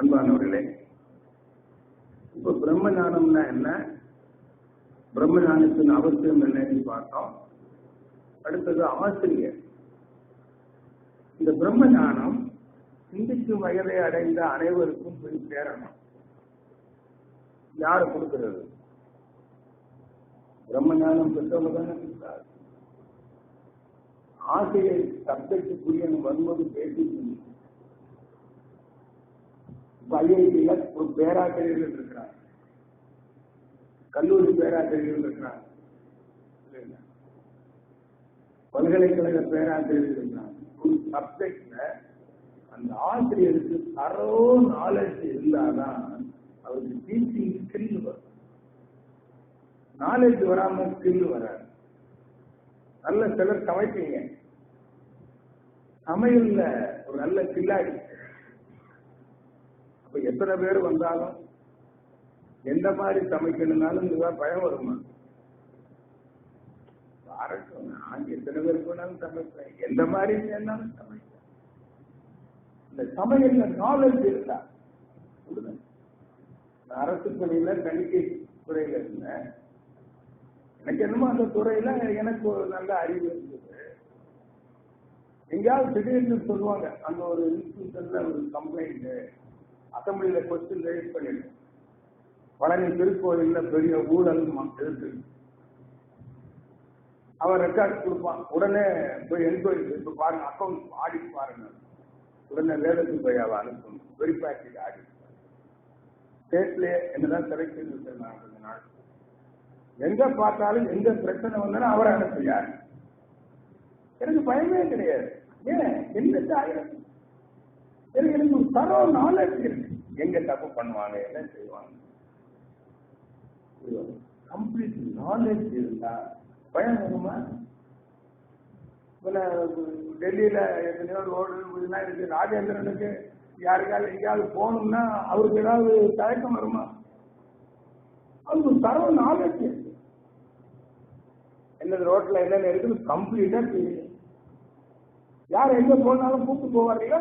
அன்பானவர்களே இப்ப பிரம்ம ஞானம்னா என்ன? பிரம்ம ஞானத்தின் அவசியம் என்னன்னு பார்த்தோம். அடுத்தது ஆசிரியர். இந்த பிரம்ம ஞானம் சிந்திக்கும் வயதை அடைந்த அனைவருக்கும் போய் சேரணும் யாரு கொடுக்கிறது? பிரம்ம ஞானம் பெற்றவங்க தானே கொடுக்கிறார் ஆசையை சப்ஜெக்ட் புரியணும் வரும்போது பேசி ஐஐடியில ஒரு பேராசிரியர்கள் இருக்கிறார். கல்லூரி பேராசிரியர்கள் இருக்கிறார். பல்கலைக்கழக பேராசிரியர்கள் இருக்கிறார். ஒரு சப்ஜெக்ட்ல அந்த ஆசிரியருக்கு தரோ நாலேஜ் இருந்தாதான் அவருக்கு டீச்சிங் ஸ்கில் வரும். நாலேஜ் வராம ஸ்கில் வராது. நல்ல சிலர் சமைப்பீங்க. சமையல்ல ஒரு நல்ல கில்லாடி அப்ப எத்தனை பேர் வந்தாலும் எந்த மாதிரி சமைக்கணும்னாலும் இதுதான் பயம் வருமா? வரட்டும் நான் எத்தனை பேருக்கு வேணாலும் சமைப்பேன். எந்த மாதிரி வேணாலும் சமைப்பேன். இந்த சமையல்ல நாலேஜ் இருக்கா? அரசு பணியில தணிக்கை துறையில இருந்தேன் எனக்கு என்னமோ அந்த துறையில எனக்கு ஒரு நல்ல அறிவு இருந்தது. எங்கேயாவது திடீர்னு சொல்லுவாங்க. அந்த ஒரு இன்ஸ்டியூஷன்ல ஒரு கம்ப்ளைண்ட் அசம்பிளியில கொஸ்டின் ரைஸ் பண்ணிடு. பழனி திருக்கோயில்ல பெரிய ஊழல் ம- இருக்கு. அவன் ரெக்கார்ட் கொடுப்பான். உடனே போய் என்கொயரி இப்ப பாருங்க அக்கௌண்ட் ஆடிட் பாருங்க. உடனே வேதத்துக்கு போய் அவ அனுப்பணும் வெரிஃபேக்டரி ஆடிட் ஸ்டேட்லயே என்னதான் செலக்ட் பண்ணி வச்சிருந்தாங்க கொஞ்ச நாள். எங்க பார்த்தாலும் எங்க பிரச்சனை வந்தாலும் அவரை அனுப்பியார் எனக்கு பயமே கிடையாது. ஏன்? என்ன ஆயிரம்? எனக்கு தரோ நாலேஜ் இருக்கு. எங்க தப்பு பண்ணுவாங்க என்ன செய்வாங்க? கம்ப்ளீட் நாலேஜ் இருந்தா பயம் வருமா டெல்லியில எத்தனையோ ரோடு இதெல்லாம் இருக்கு. ராஜேந்திரனுக்கு யாருக்காவது எங்கேயாவது போகணும்னா அவருக்கு ஏதாவது தயக்கம் வருமா? அவருக்கு ஒரு தரவு நாலேஜ் என்னது ரோட்ல என்னென்ன இருக்குன்னு கம்ப்ளீட்டா தெரியும். யார் எங்க போனாலும் கூப்பிட்டு போவாருல்ல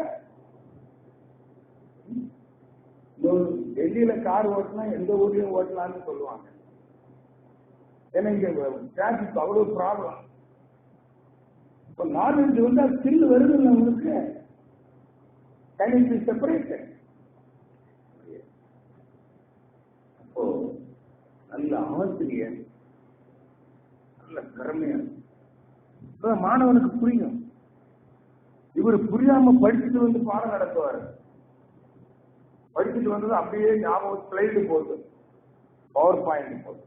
இதோ டெல்லியில கார் ஓட்டினா எந்த ஊர்லயும் ஓட்டலாம்னு சொல்லுவாங்க. ஏன்னா இங்க டிராபிக் அவ்வளவு ப்ராப்ளம் இப்ப நாலேஜ் வந்தா ஸ்கில் வருது உங்களுக்கு? கேன் செப்பரேட் அப்போ நல்ல ஆசிரியர் நல்ல திறமையா மாணவனுக்கு புரியும். இவர் புரியாம படிச்சுட்டு வந்து பாடம் நடத்துவாரு. படிச்சுட்டு வந்தது அப்படியே ஞாபகம் ஸ்லைடு போகுது பவர் பாயிண்ட் போகுது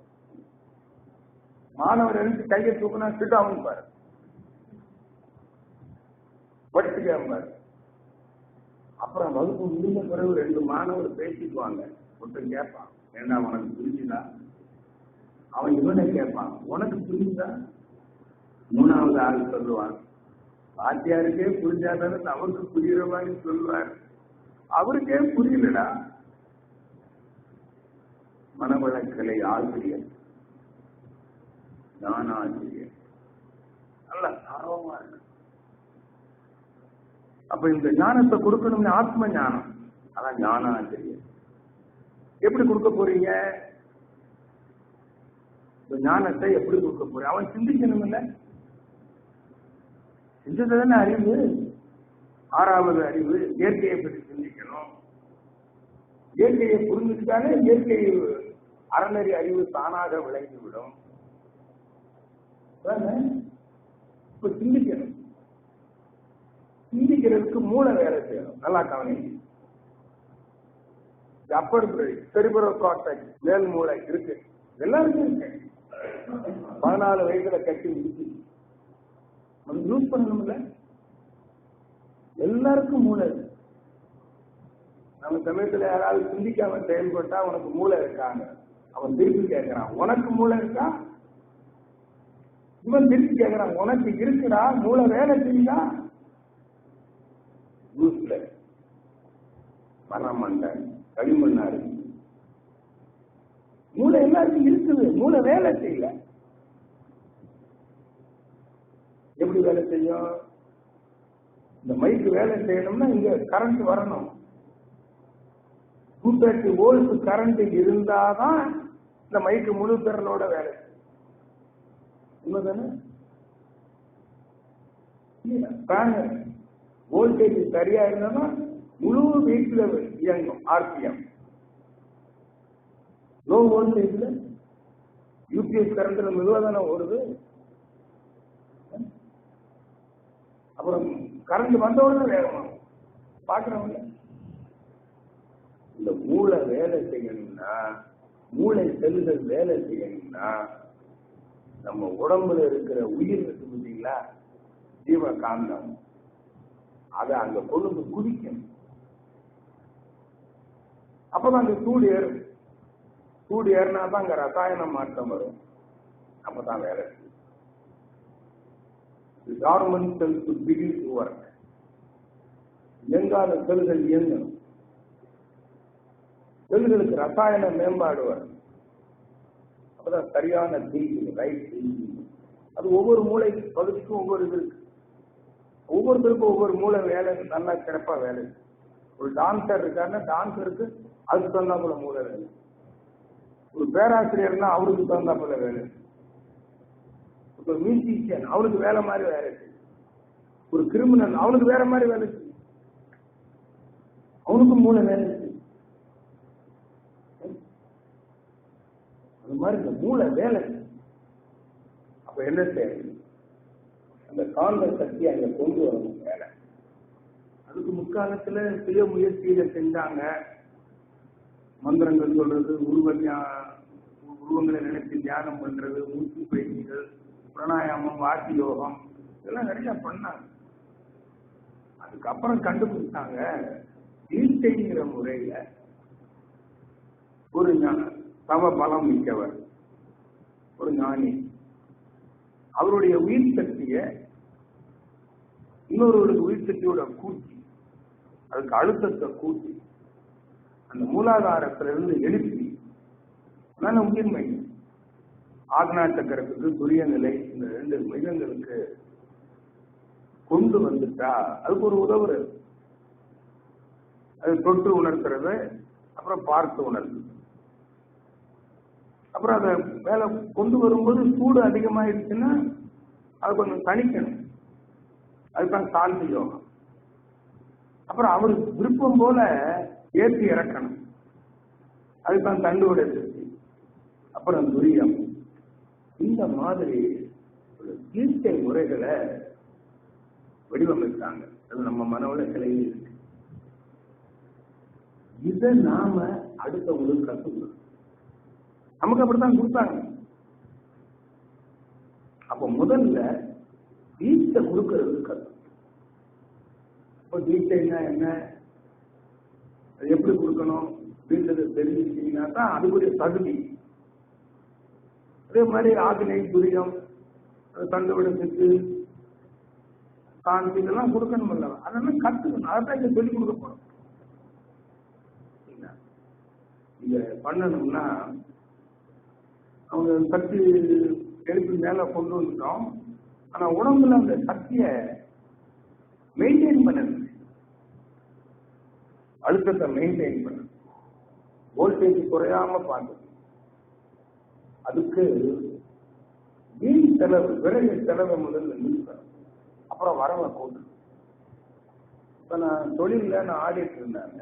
மாணவர் எழுந்து கையை தூக்குனா சிட் ஆகும் பாரு. படிச்சுக்காம பாரு அப்புறம் வகுப்பு முடிந்த பிறகு ரெண்டு மாணவர் பேசிக்குவாங்க ஒருத்தன் கேட்பான் ஏன்னா உனக்கு புரிஞ்சுதா? அவன் இவனை கேட்பான் உனக்கு புரிஞ்சுதா? மூணாவது ஆள் சொல்லுவான் வாத்தியாருக்கே புரிஞ்சாதானே அவருக்கு புரியுற மாதிரி சொல்லுவாரு அவருக்கே புரியலடா. மனவளக்கலை ஆசிரியர். ஞானாசிரியர் நல்ல ஆர்வமா இருக்கு. அப்ப இந்த ஞானத்தை கொடுக்கணும்னு ஆத்ம ஞானம் அதான் ஞானாசிரியர். எப்படி கொடுக்க போறீங்க? இந்த ஞானத்தை எப்படி கொடுக்க போறீங்க? அவன் சிந்திக்கணும் இல்ல சிந்தித்ததான அறிவு? ஆறாவது அறிவு இயற்கையை இயற்கையை புரிஞ்சுக்கிட்டாலே இயற்கை அறநெறி அறிவு தானாக விளங்கிவிடும். இப்ப சிந்திக்கணும். சிந்திக்கிறதுக்கு மூளை வேலை செய்யணும். நல்லா கவனி அப்பர் செரிபரோ கார்டெக்ஸ் மேல் மூளை இருக்கு. எல்லாருக்கும் இருக்கு. பதினாலு வயசுல கட்டி இருக்கு அது யூஸ் பண்ணணும்ல? எல்லாருக்கும் மூளை இருக்கு. நம்ம சமயத்துல யாராவது சிந்திக்காம செயல்பட்டா உனக்கு மூளை இருக்காங்க. அவன் திருப்பி கேட்கறான் உனக்கு மூளை இருக்கா? இவன் திருப்பி கேட்கறான் உனக்கு இருக்குடா. மூளை வேலை செய்யுதா யூஸ்ல. மரமண்டை களிமண்ணாரு மூளை எல்லாருக்கும் இருக்குது. மூளை வேலை செய்யல. எப்படி வேலை செய்யும்? இந்த மைக்கு வேலை செய்யணும்னா இங்க கரண்ட் வரணும். டூ தேர்ட்டி வோல்ட் கரண்ட் இருந்தாதான் இந்த மைக்கு முழு திறனோட வேலை. செய்யும். உண்மைதானே வோல்டேஜ் சரியா இருந்தா முழு வீட்டில் இயங்கும் ஆர்பிஎம். லோ வோல்டேஜ்ல யூபிஎஸ் கரண்ட்ல மெதுவா தானே ஓடுது. அப்புறம் கரண்ட் வந்த உடனே வேகமாகும். பாக்குறவங்க இந்த மூளை வேலை செய்யணும்னா மூளை செல்கள் வேலை செய்யணும்னா நம்ம உடம்புல இருக்கிற உயிர் இருக்கு பார்த்தீங்களா? ஜீவகாந்தம் அதை அங்க கொழுந்து போய் குதிக்கணும் அப்பதான் அந்த சூடு ஏறும். சூடு ஏறினா தான் அங்க ரசாயன மாற்றம் வரும். அப்பதான் வேலை செய்யும். செல்ஸ் பிகின் டு ஒர்க் இயங்காத செல்கள் இயங்கணும். செல்களுக்கு ரசாயன மேம்பாடு வரும் அப்பதான் சரியான திங்கிங் ரைட் திங்கிங் அது ஒவ்வொரு மூளை பகுதிக்கும் ஒவ்வொரு இது இருக்கு. ஒவ்வொருத்தருக்கும் ஒவ்வொரு மூளை வேலை நல்லா சிறப்பா வேலை ஒரு டான்சர் இருக்காருன்னா டான்சருக்கு அதுக்கு தகுந்தாப்புல மூளை வேலை ஒரு பேராசிரியர்னா அவருக்கு போல வேலை ஒரு மியூசிஷியன் அவனுக்கு வேலை மாதிரி வேலை இருக்கு. ஒரு கிரிமினல் அவனுக்கு வேற மாதிரி வேலை இருக்கு. அவனுக்கும் மூளை வேலை இருக்கு. அது மாதிரி இந்த மூளை வேலை. அப்ப என்ன செய்யணும் அந்த காந்த சக்தி அங்க கொண்டு வரணும் வேலை. அதுக்கு முக்காலத்துல சுய முயற்சியில செஞ்சாங்க. மந்திரங்கள் சொல்றது உருவ தியா- உருவங்களை நினைத்து தியானம் பண்றது மூச்சு பயிற்சிகள் பிராணாயாமம் வாசி யோகம் இதெல்லாம் நிறைய பண்ணாங்க. அதுக்கப்புறம் கண்டுபிடிச்சாங்க ஈர்த்தைங்கிற முறையில ஒரு ஞானம். தவ பலம் மிக்கவர். ஒரு ஞானி. அவருடைய உயிர் சக்திய இன்னொருவருக்கு உயிர் சக்தியோட கூட்டி அதுக்கு அழுத்தத்தை கூட்டி அந்த மூலாதாரத்திலிருந்து எழுப்பி அதான உயிர் ஆக்னா சக்கரத்துக்கு துரிய நிலை இந்த ரெண்டு மிருகங்களுக்கு கொண்டு வந்துட்டா அதுக்கு ஒரு உதவுறது. அது தொட்டு உணர்த்துறது அப்புறம் பார்த்து உணர்த்து அப்புறம் அதை மேல கொண்டு வரும்போது சூடு அதிகமாயிடுச்சுன்னா அது கொஞ்சம் தணிக்கணும். அதுதான் சாந்தி யோகம். அப்புறம் அவருக்கு விருப்பம் போல ஏற்றி இறக்கணும். அதுதான் தண்டுடைய திருப்தி அப்புறம் துரியம். இந்த மாதிரி ஒரு தீர்க்கை முறைகளை வடிவமைத்தாங்க அது நம்ம மனோட சிலையில் இருக்கு. இதை நாம அடுத்தவங்களுக்கு கற்றுக்கணும் நமக்கு அப்படித்தான் கொடுத்தாங்க. அப்ப முதல்ல வீட்டை கொடுக்கறது கத்து. இப்போ தீட்சைன்னா என்ன அது எப்படி கொடுக்கணும்? அப்படின்றது தெரிஞ்சுக்கிட்டீங்கன்னா தான் அதுக்குரிய தகுதி. அதே மாதிரி ஆதினை துரியம் தண்டுவிட சித்து காந்தி இதெல்லாம் கொடுக்கணும் இல்ல அதெல்லாம் கத்துக்கணும். அதான் இங்க சொல்லிக் கொடுக்க போறோம். சரிங்களா? இத பண்ணணும்னா அவங்க சக்தி எழுப்பி மேல கொண்டு வந்துட்டோம். ஆனா உடம்புல அந்த சக்திய மெயின்டைன் பண்ணது அழுத்தத்தை மெயின்டைன் பண்ணணும் வோல்டேஜ் குறையாம பார்க்கணும் அதுக்கு வீண் செலவு விரைவு செலவை முதல்ல நிறுத்தணும் அப்புறம் வரவை கூட்டு இப்ப நான் தொழில நான் ஆடிட்டு இருந்தாங்க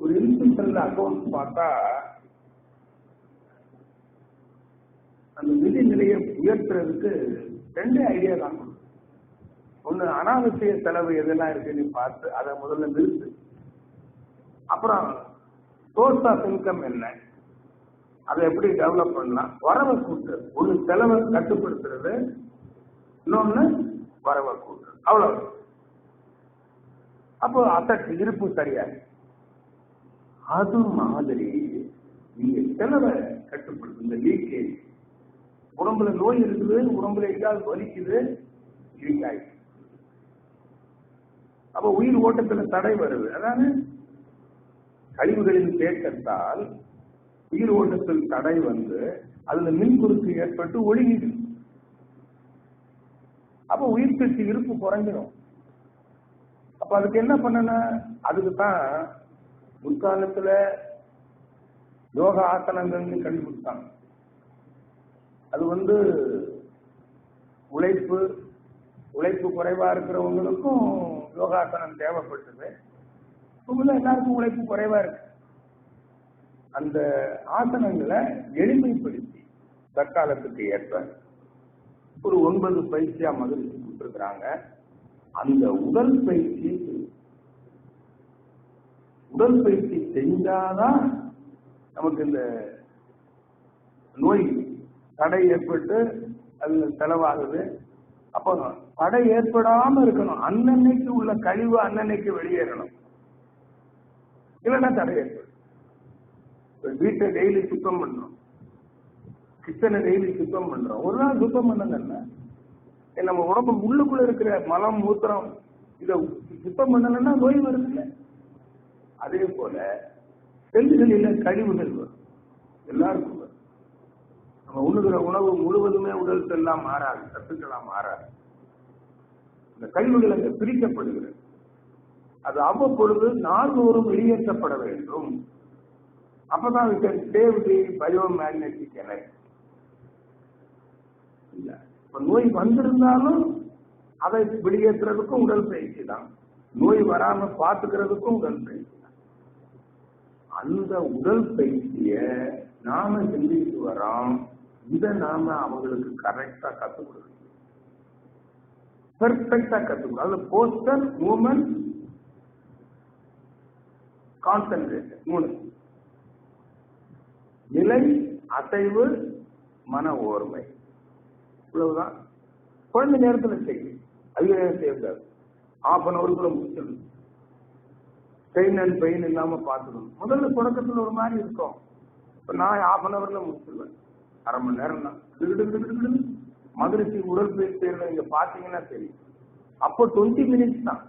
ஒரு இன்ஸ்டியூஷன்ல அக்கௌண்ட் பார்த்தா அந்த நிதி நிலையை உயர்த்துறதுக்கு ரெண்டு ஐடியா தான். ஒண்ணு அனாவசிய செலவு எதெல்லாம் இருக்குன்னு பார்த்து அதை முதல்ல நிறுத்து. அப்புறம் சோர்ஸ் ஆஃப் இன்கம் என்ன? அதை எப்படி டெவலப் பண்ணலாம் வரவை கூட்டு. ஒரு செலவை கட்டுப்படுத்துறது இன்னொன்னு வரவை கூட்டு. அவ்வளவு அப்போ அசட் இருப்பு சரியா? அது மாதிரி நீங்க செலவை கட்டுப்படுத்து. இந்த லீக்கேஜ் உடம்புல நோய் இருக்குது உடம்புல எங்காவது வலிக்குது லீக் அப்ப உயிர் ஓட்டத்துல தடை வருது. அதான? கழிவுகளின் தேக்கத்தால் உயிர் ஓட்டத்தில் தடை வந்து அதுல மின் குறுக்கு ஏற்பட்டு ஒழுங்கிடும் அப்ப உயிர் பெற்று இருப்பு குறைஞ்சிடும் அப்ப அதுக்கு என்ன பண்ணணும்? அதுக்கு தான் முற்காலத்துல யோக ஆசனங்கள்னு கண்டுபிடிச்சாங்க. அது வந்து உழைப்பு உழைப்பு குறைவா இருக்கிறவங்களுக்கும் யோகாசனம் தேவைப்பட்டது. இவங்கள எல்லாருக்கும் உழைப்பு குறைவா இருக்கு. அந்த ஆசனங்களை எளிமைப்படுத்தி தற்காலத்துக்கு ஏற்ப ஒரு ஒன்பது பயிற்சியா மகிழ்ச்சி கொடுத்துருக்குறாங்க. அந்த உடல் பயிற்சி உடல் பயிற்சி செஞ்சாதான் நமக்கு இந்த நோய் தடை ஏற்பட்டு அது செலவாகுது. அப்போ தடை ஏற்படாம இருக்கணும். அன்னன்னைக்கு உள்ள கழிவு அன்னன்னைக்கு வெளியேறணும். இல்லைன்னா தடை ஏற்படும். வீட்டை டெய்லி சுத்தம் பண்றோம் கிச்சனை டெய்லி சுத்தம் பண்றோம். ஒரு நாள் சுத்தம் பண்ணல நம்ம உடம்பு உள்ளுக்குள்ள இருக்கிற மலம் மூத்திரம் இதை சுத்தம் பண்ணலன்னா நோய் வருது அதே போல செல்களில் கழிவுகள் வரும். எல்லாருக்கும் நம்ம உண்ணுகிற உணவு முழுவதுமே உடல் செல்லாம் மாறாது சத்துக்கெல்லாம் மாறாது. இந்த கழிவுகள் அங்க பிரிக்கப்படுகிறது. அது அவ்வப்பொழுது நாள்தோறும் வெளியேற்றப்பட வேண்டும். அப்பதான் save the bio magnetic energy இல்ல. இப்ப நோய் வந்திருந்தாலும் அதை வெளியேற்றுறதுக்கும் உடல் பயிற்சி தான். நோய் வராம பாத்துக்கிறதுக்கும் உடல் பயிற்சி தான். அந்த உடல் பயிற்சிய நாம சிந்தித்து வரோம் இதை நாம அவங்களுக்கு கரெக்டா கத்துக் கொடுக்கணும். பெர்ஃபெக்டா கத்துக் கொடுக்கணும். போஸ்டர் மூமெண்ட் கான்சென்ட்ரேஷன் மூணு. நிலை அசைவு மன ஓர்மை. இவ்வளவுதான். குழந்தை நேரத்துல செய்யும் அதிக நேரம் செய்யக்கூடாது? ஆஃப் அன் அவருக்குள்ள முடிச்சிடணும். பெயின் அண்ட் பெயின் இல்லாம பார்த்துக்கணும். முதல்ல தொடக்கத்துல ஒரு மாதிரி இருக்கும். இப்ப நான் ஆஃப் அன் அவர்ல முடிச்சிருவேன். அரை மணி நேரம் தான். மதுரைக்கு உடற்பயிற்சி நீங்க பாத்தீங்கன்னா தெரியும். அப்போ டுவெண்ட்டி மினிட்ஸ் தான்.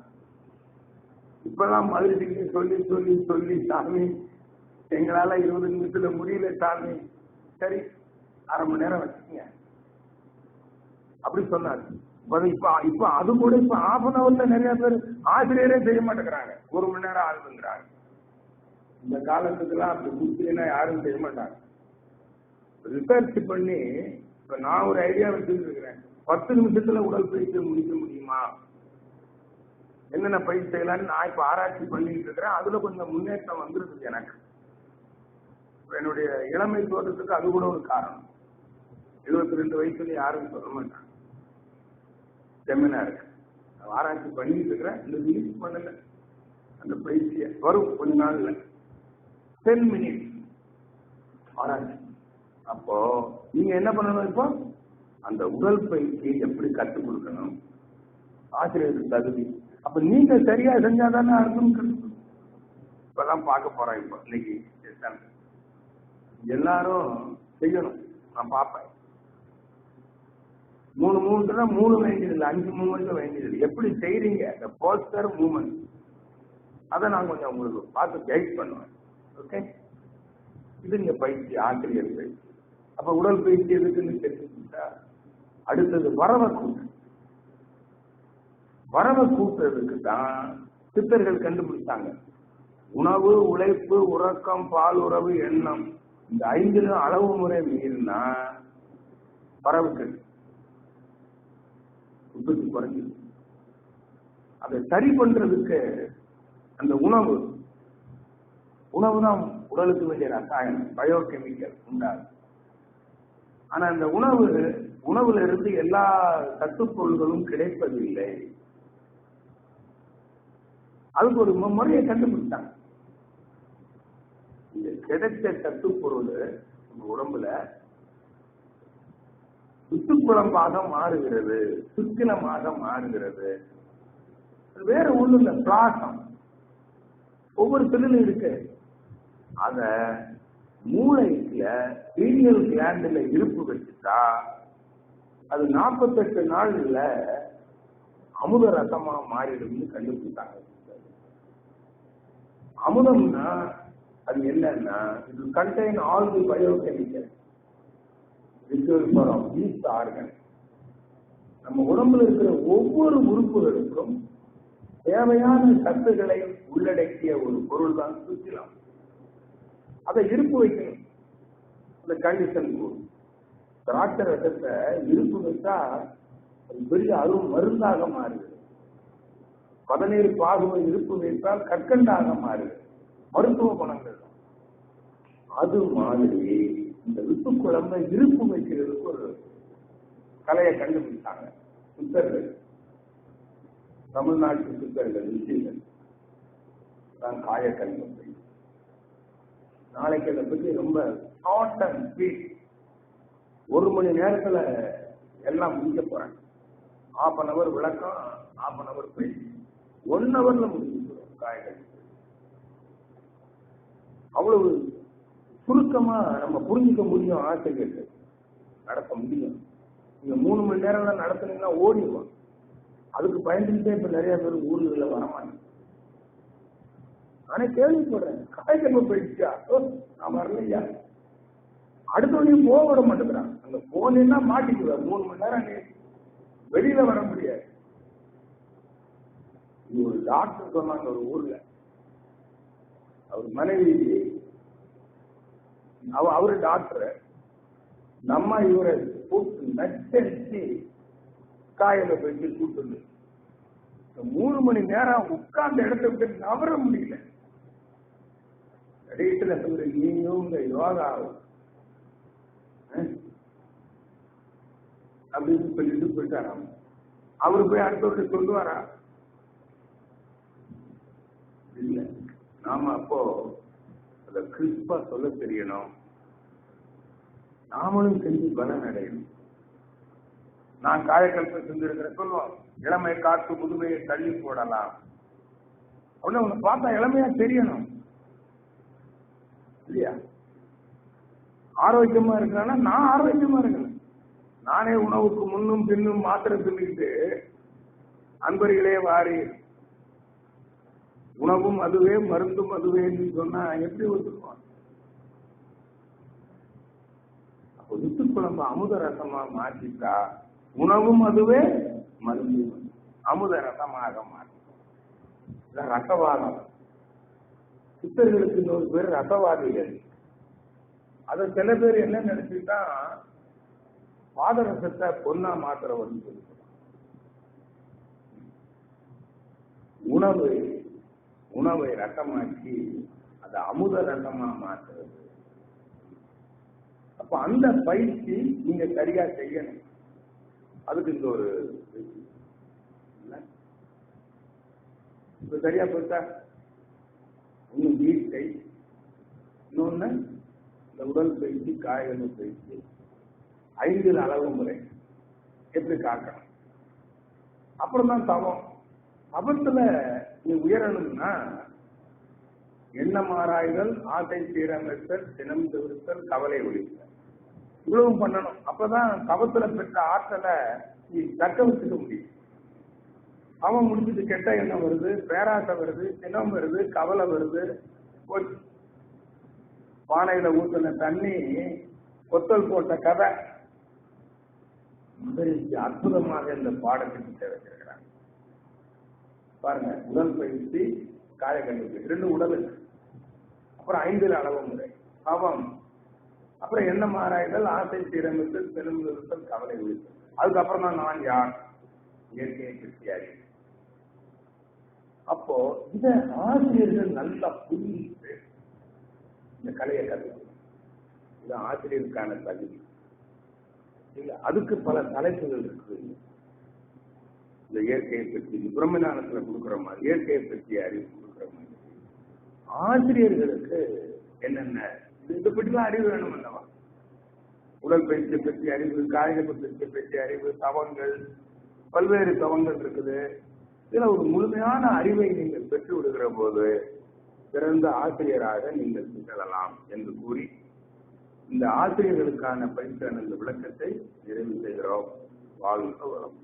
இப்பதான் மதுரைக்கு சொல்லி சொல்லி சொல்லி சாமி. எங்களால இருபது நிமிஷத்துல முடியல சாமி. சரி அரை மணி நேரம் வச்சுக்கங்க. அப்படி சொன்னாரு. இப்ப இப்ப அது கூட இப்ப ஆஃப் அன் அவர்ல நிறைய பேர் ஆசிரியரே செய்ய மாட்டேங்கிறாங்க. ஒரு மணி நேரம் ஆகுதுங்கிறாங்க. இந்த காலத்துக்குலாம் அப்படி குடிச்சுன்னா யாரும் செய்ய மாட்டாங்க. ரிசர்ச் பண்ணி இப்ப நான் ஒரு ஐடியா வச்சுட்டு இருக்கிறேன் பத்து நிமிஷத்துல உடற்பயிற்சி முடிக்க முடியுமா? என்னென்ன பயிற்சி செய்யலாம்னு நான் இப்ப ஆராய்ச்சி பண்ணிட்டு இருக்கிறேன். அதுல கொஞ்சம் முன்னேற்றம் வந்துருக்குது எனக்கு. என்னுடைய இளமை தோட்டத்துக்கு அது கூட ஒரு காரணம். எழுபத்தி ரெண்டு வயசுல யாரும் சொல்ல மாட்டாங்க. செமினா இருக்கு ஆராய்ச்சி பண்ணிட்டு இருக்கிறேன். இந்த ரிலீஸ் பண்ணல. அந்த பயிற்சியை வரும் கொஞ்ச நாள்ல. டென் மினிட்ஸ் ஆராய்ச்சி. அப்போ நீங்க என்ன பண்ணணும் இப்போ? அந்த உடல் பயிற்சியை எப்படி கற்றுக் கொடுக்கணும்? ஆசிரியருக்கு தகுதி. அப்ப நீங்க சரியா செஞ்சாதானே அர்த்தம் கிடைக்கும் இப்பதான் பார்க்க போறேன் இப்போ இன்னைக்கு எல்லாரும் செய்யணும். நான் பார்ப்பேன். மூணு மூணுல மூணு வேண்டியது இல்லை அஞ்சு மூமெண்ட்ல வேண்டியது இல்லை. எப்படி செய்யறீங்க இந்த போஸ்டர் மூமெண்ட் அதை நான் கொஞ்சம் உங்களுக்கு பார்த்து கைட் பண்ணுவேன். ஓகே இது இங்க பயிற்சி ஆசிரியர் பயிற்சி. அப்ப உடல் பயிற்சி எதுக்குன்னு தெரிஞ்சுக்கிட்டா அடுத்தது வரவை கூட்டு வரவ கூட்டுறதுக்கு தான் சித்தர்கள் கண்டுபிடிச்சாங்க. உணவு உழைப்பு உறக்கம் பால் உறவு எண்ணம் இந்த ஐந்து அளவு முறை மீறினா வரவுக்கு உற்பத்தி குறைஞ்சிது அதை சரி பண்றதுக்கு அந்த உணவு உணவு தான் உடலுக்கு வேண்டிய ரசாயனம் பயோகெமிக்கல் உண்டாகும். ஆனா அந்த உணவு உணவுல இருந்து எல்லா சத்துப்பொருள்களும் கிடைப்பதில்லை. அதுக்கு ஒரு முறையை கண்டுபிடிச்சாங்க. இந்த கிடைத்த சத்துப்பொருள் நம்ம உடம்புல சுற்றுப்புறம்பாக மாறுகிறது சுக்கிலமாக மாறுகிறது. வேற ஒண்ணும் இல்ல பிளாசம் ஒவ்வொரு செல்லும் இருக்கு. அத மூளைக்குல பீனியல் கிளாண்டில் இருப்பு வச்சுட்டா அது நாற்பத்தெட்டு நாள்ல அமுத ரசமா மாறிடும்னு கண்டுபிடிச்சாங்க. அமுதம்னா அது என்னன்னா இது contain all the biochemical ritual east organ நம்ம உடம்புல இருக்கிற ஒவ்வொரு உறுப்புகளுக்கும் தேவையான சத்துக்களை உள்ளடக்கிய ஒரு பொருள் தான் சுத்திலம் அதை இருப்பு வைக்கணும். அந்த கண்டிஷன் திராட்சை ரசத்தை இருப்பு வச்சா அது பெரிய அருள் மருந்தாக மாறுது. பதநீர் பாகுவை இருப்பு வைத்தால் கற்கண்டாக மாறுது. மருத்துவ குணங்கள். அது மாதிரி இந்த விப்பு குழம்பை இருப்பு வைக்கிறதுக்கு ஒரு கலையை கண்டுபிடிச்சாங்க சித்தர்கள். தமிழ்நாட்டு சித்தர்கள் விஷயங்கள் தான் காயக்கல்வி நாளைக்கு அதை பத்தி ரொம்ப ஷார்ட் அண்ட் ஸ்வீட் ஒரு மணி நேரத்துல எல்லாம் முடிக்க போறேன் ஹாஃப் அன் அவர் விளக்கம் ஹாஃப் அன் அவர் பேசி ஒன் ஹவர்ல முடிஞ்சிடும் காய்கறி. அவ்வளவு சுருக்கமா நம்ம புரிஞ்சுக்க முடியும் ஆசிரியர்கள். நடத்த முடியும். நீங்க மூணு மணி நேரம் நடத்துனீங்கன்னா ஓடிடுவோம் அதுக்கு பயந்துக்கிட்டே இப்ப நிறைய பேர் ஊர்களில் வரமாட்டேன் ஆனா கேள்விப்படுறேன். காய்கறி போயிடுச்சா? நான் வரலையா? அடுத்தவனையும் போக விட மாட்டேங்கிறான். அங்க போனேன்னா மாட்டிக்குவார் மூணு மணி நேரம் நீ வெளியில வர முடியாது. ஒரு டாக்டர் சொன்னாங்க ஒரு ஊர்ல. அவர் மனைவி அவ அவரு டாக்டர். நம்ம இவரை கூட்டு நச்சரிச்சு காயில போயிட்டு கூட்டு மூணு மணி நேரம் உட்கார்ந்த இடத்த விட்டு நவர முடியல. கடைசியில சொல்ற நீயும் இந்த யோகா அப்படின்னு சொல்லிட்டு போயிட்டாராம் அவரு போய் அடுத்தவர்கிட்ட சொல்லுவாரா? இல்ல. நாம அப்போ அத கிறிஸ்பா சொல்ல தெரியணும். நாமளும் செஞ்சு பலன் அடையணும். நான் காயக்கல்பம் செஞ்சிருக்கிற சொல்லுவோம். இளமை காத்து முதுமையை தள்ளி போடலாம். அப்படின்னு உன்னை பார்த்தா இளமையா தெரியணும். இல்லையா? ஆரோக்கியமா இருக்கானா நான் ஆரோக்கியமா இருக்கிறேன் நானே உணவுக்கு முன்னும் பின்னும் மாத்திரை தின்னுக்கிட்டு அன்பர்களே வாரி. உணவும் அதுவே மருந்தும் அதுவேன்னு சொன்னா எப்படி ஒத்துக்குவான்? அப்போ வித்து குழம்பு அமுத ரசமா மாற்றிட்டா உணவும் அதுவே மருந்து அமுத ரசமாக மாற்றும் ரசவாதம். சித்தர்களுக்கு இன்னொரு பேர் ரசவாதிகள். அத சில பேர் என்ன நினைச்சுட்டா பாதரசத்தை பொன்னா மாத்திரவன்னு சொல்லுவாங்க. உணவு உணவை ரசமாக்கி அதை அமுத ரசமா மாத்துறது. அப்ப அந்த பயிற்சி நீங்க சரியா செய்யணும். அதுக்கு இந்த ஒரு சரியா போயிட்டா ஒண்ணு வீட்டை இன்னொன்னு இந்த உடல் பயிற்சி காய்கறி பயிற்சி. ஐந்து அளவு முறை. எப்படி காக்கணும்? அப்புறம் தான் தவம். தவத்துல நீ உயரணும்னா எண்ணம் ஆராய்தல் ஆசை சீரமைத்தல் தினம் தவிர்த்தல் கவலை ஒழித்தல். இவ்வளவும் பண்ணணும். அப்பதான் தவத்துல பெற்ற ஆற்றலை நீ தக்க வச்சுக்க முடியும். அவன் முடிச்சுட்டு கெட்ட எண்ணம் வருது பேராசை வருது சினம் வருது கவலை வருது. போச்சு. பானையில ஊத்துன தண்ணி கொத்தல் போட்ட கதை. முதலிக்கு அற்புதமாக இந்த பாடத்திட்டத்தை வச்சிருக்கிறாங்க பாருங்க உடல் பயிற்சி காயக்கல்வி ரெண்டு உடலுக்கு அப்புறம் ஐந்தில் அளவு முறை. பாவம். அப்புறம் என்ன மாறாய்தல் ஆசை சீரமைத்தல் பெருமிதல் கவலை விழுத்தல் அதுக்கப்புறம் தான் நான் யார்? இயற்கையை கிருத்தியாரி அப்போ இத ஆசிரியர்கள் நல்லா புரிஞ்சு இந்த கலையை கற்றுக்கணும் இது ஆசிரியருக்கான தகுதி இல்ல அதுக்கு பல தலைப்புகள் இருக்குது. இந்த இயற்கையை பற்றி பிரம்மஞானத்துல கொடுக்குற மாதிரி இயற்கையை பற்றி அறிவு கொடுக்குற மாதிரி. ஆசிரியர்களுக்கு என்னென்ன இந்த பற்றிலாம் அறிவு வேணும் அல்லவா? உடல் பயிற்சியை பற்றி அறிவு காகித பயிற்சியை பற்றி அறிவு தவங்கள் பல்வேறு தவங்கள் இருக்குது. இதுல ஒரு முழுமையான அறிவை நீங்கள் பெற்று விடுகிற போது சிறந்த ஆசிரியராக நீங்கள் திகழலாம் என்று கூறி இந்த ஆசிரியர்களுக்கான பயிற்சியான இந்த விளக்கத்தை நிறைவு செய்கிறோம். வாழ்க வளம்